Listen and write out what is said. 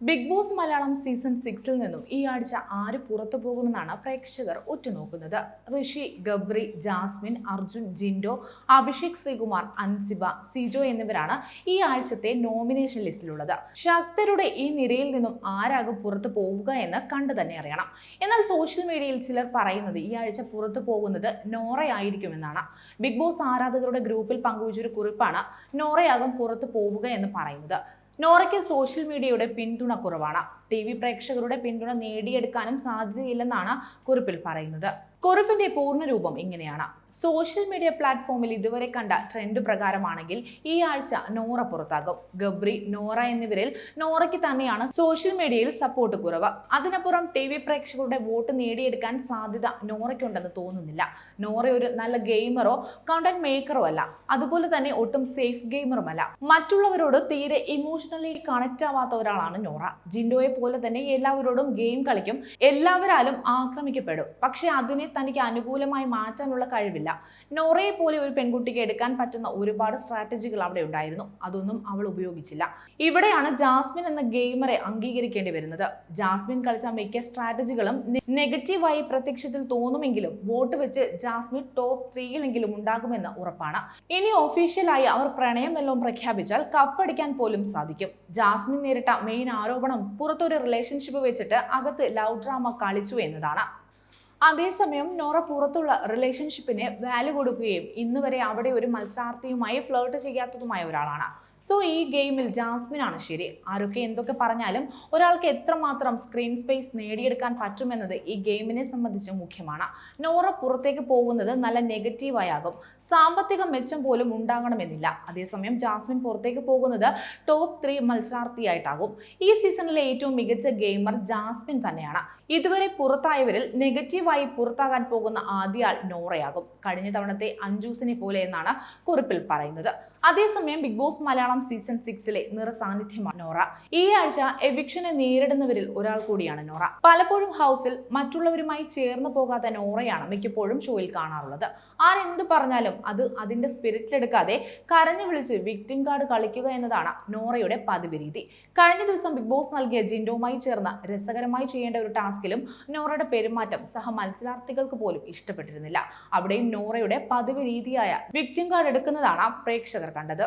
Big boss Malayalam season സിക്സിൽ നിന്നും ഈ ആഴ്ച ആര് പുറത്തു പോകുമെന്നാണ് പ്രേക്ഷകർ ഉറ്റുനോക്കുന്നത്. ഋഷി ഗബ്രി ജാസ്മിൻ അർജുൻ ജിൻഡോ അഭിഷേക് ശ്രീകുമാർ അൻസിബ സിജോ എന്നിവരാണ് ഈ ആഴ്ചത്തെ നോമിനേഷൻ ലിസ്റ്റിലുള്ളത്. ശക്തരുടെ ഈ നിരയിൽ നിന്നും ആരാകും പുറത്തു പോവുക എന്ന് കണ്ടു തന്നെ അറിയണം. എന്നാൽ സോഷ്യൽ മീഡിയയിൽ ചിലർ പറയുന്നത് ഈ ആഴ്ച പുറത്തു പോകുന്നത് നോറയായിരിക്കുമെന്നാണ്. ബിഗ് ബോസ് ആരാധകരുടെ ഗ്രൂപ്പിൽ പങ്കുവച്ചൊരു കുറിപ്പാണ് നോറയാകും പുറത്തു പോവുക എന്ന് പറയുന്നത്. നോറയ്ക്ക് സോഷ്യൽ മീഡിയയുടെ പിന്തുണ കുറവാണ്. ടി വി പ്രേക്ഷകരുടെ പിന്തുണ നേടിയെടുക്കാനും സാധ്യതയില്ലെന്നാണ് കുറിപ്പിൽ പറയുന്നത്. കുറിപ്പിന്റെ പൂർണരൂപം ഇങ്ങനെയാണ്. സോഷ്യൽ മീഡിയ പ്ലാറ്റ്ഫോമിൽ ഇതുവരെ കണ്ട ട്രെൻഡ് പ്രകാരമാണെങ്കിൽ ഈ ആഴ്ച നോറ പുറത്താകും. ഗബ്രി നോറ എന്നിവരിൽ നോറയ്ക്ക് തന്നെയാണ് സോഷ്യൽ മീഡിയയിൽ സപ്പോർട്ട് കുറവ്. അതിനപ്പുറം ടി വി പ്രേക്ഷകരുടെ വോട്ട് നേടിയെടുക്കാൻ സാധ്യത നോറയ്ക്കുണ്ടെന്ന് തോന്നുന്നില്ല. നോറ ഒരു നല്ല ഗെയിമറോ കണ്ടന്റ് മേക്കറോ അല്ല. അതുപോലെ തന്നെ ഒട്ടും സേഫ് ഗെയിമറുമല്ല മറ്റുള്ളവരോട് തീരെ ഇമോഷണലി കണക്ട് ആവാത്ത ഒരാളാണ് നോറ. ജിൻഡോയെ പോലെ തന്നെ എല്ലാവരോടും ഗെയിം കളിക്കും. എല്ലാവരാലും ആക്രമിക്കപ്പെടും. പക്ഷേ അതിനെ തനിക്ക് അനുകൂലമായി മാറ്റാനുള്ള കഴിവില്ല. നോറയെ പോലെ ഒരു പെൺകുട്ടിക്ക് എടുക്കാൻ പറ്റുന്ന ഒരുപാട് സ്ട്രാറ്റജികൾ അവിടെ ഉണ്ടായിരുന്നു. അതൊന്നും അവൾ ഉപയോഗിച്ചില്ല. ഇവിടെയാണ് ജാസ്മിൻ എന്ന ഗെയിമറെ അംഗീകരിക്കേണ്ടി വരുന്നത്. ജാസ്മിൻ കളിച്ച മിക്ക സ്ട്രാറ്റജികളും നെഗറ്റീവായി പ്രത്യക്ഷത്തിൽ തോന്നുമെങ്കിലും വോട്ട് വെച്ച് ജാസ്മിൻ ടോപ്പ് ത്രീയിലെങ്കിലും ഉണ്ടാകുമെന്ന് ഉറപ്പാണ്. ഇനി ഒഫീഷ്യലായി അവർ പ്രണയം എല്ലാം പ്രഖ്യാപിച്ചാൽ കപ്പടിക്കാൻ പോലും സാധിക്കും. ജാസ്മിൻ നേരിട്ട മെയിൻ ആരോപണം പുറത്തൊരു റിലേഷൻഷിപ്പ് വെച്ചിട്ട് അകത്ത് ലവ് ഡ്രാമ കളിച്ചു എന്നതാണ്. അതേസമയം നോറ പുറത്തുള്ള റിലേഷൻഷിപ്പിനെ വാല്യൂ കൊടുക്കുകയും ഇന്നുവരെ അവിടെ ഒരു മത്സരാർത്ഥിയുമായി ഫ്ലേർട്ട് ചെയ്യാത്തതുമായ ഒരാളാണ്. സോ ഈ ഗെയിമിൽ ജാസ്മിൻ ആണ് ശരി. ആരൊക്കെ എന്തൊക്കെ പറഞ്ഞാലും ഒരാൾക്ക് എത്രമാത്രം സ്ക്രീൻ സ്പേസ് നേടിയെടുക്കാൻ പറ്റുമെന്നത് ഈ ഗെയിമിനെ സംബന്ധിച്ച് മുഖ്യമാണ്. നോറ പുറത്തേക്ക് പോകുന്നത് നല്ല നെഗറ്റീവായാകും സാമ്പത്തിക മെച്ചം പോലും ഉണ്ടാകണമെന്നില്ല. അതേസമയം ജാസ്മിൻ പുറത്തേക്ക് പോകുന്നത് ടോപ്പ് ത്രീ മത്സരാർത്ഥിയായിട്ടാകും. ഈ സീസണിലെ ഏറ്റവും മികച്ച ഗെയിമർ ജാസ്മിൻ തന്നെയാണ്. ഇതുവരെ പുറത്തായവരിൽ നെഗറ്റീവായി പുറത്താകാൻ പോകുന്ന ആദ്യ ആൾ നോറയാകും. കഴിഞ്ഞ തവണത്തെ അഞ്ജൂസിനെ പോലെ എന്നാണ് കുറിപ്പിൽ പറയുന്നത്. അതേസമയം ബിഗ് ബോസ് മലയാളം സീസൺ സിക്സിലെ നിറസാന്നിധ്യമാണ് നോറ. ഈ ആഴ്ച എവിക്ഷനെ നേരിടുന്നവരിൽ ഒരാൾ കൂടിയാണ് നോറ. പലപ്പോഴും ഹൗസിൽ മറ്റുള്ളവരുമായി ചേർന്ന് പോകാത്ത നോറയാണ് മിക്കപ്പോഴും ഷോയിൽ കാണാറുള്ളത്. ആരെന്ത് പറഞ്ഞാലും അത് അതിന്റെ സ്പിരിറ്റിലെടുക്കാതെ കരഞ്ഞു വിളിച്ച് വിക്ടിം കാർഡ് കളിക്കുക എന്നതാണ് നോറയുടെ പതിവ് രീതി കഴിഞ്ഞ ദിവസം ബിഗ് ബോസ് നൽകിയ ജിൻഡോമായി ചേർന്ന് രസകരമായി ചെയ്യേണ്ട ഒരു ടാസ്കിലും നോറയുടെ പെരുമാറ്റം സഹ മത്സരാർത്ഥികൾക്ക് പോലും ഇഷ്ടപ്പെട്ടിരുന്നില്ല. അവിടെയും നോറയുടെ പതിവ് രീതിയായ വിക്ടിം കാർഡ് എടുക്കുന്നതാണ് പ്രേക്ഷകർ കണ്ടത്.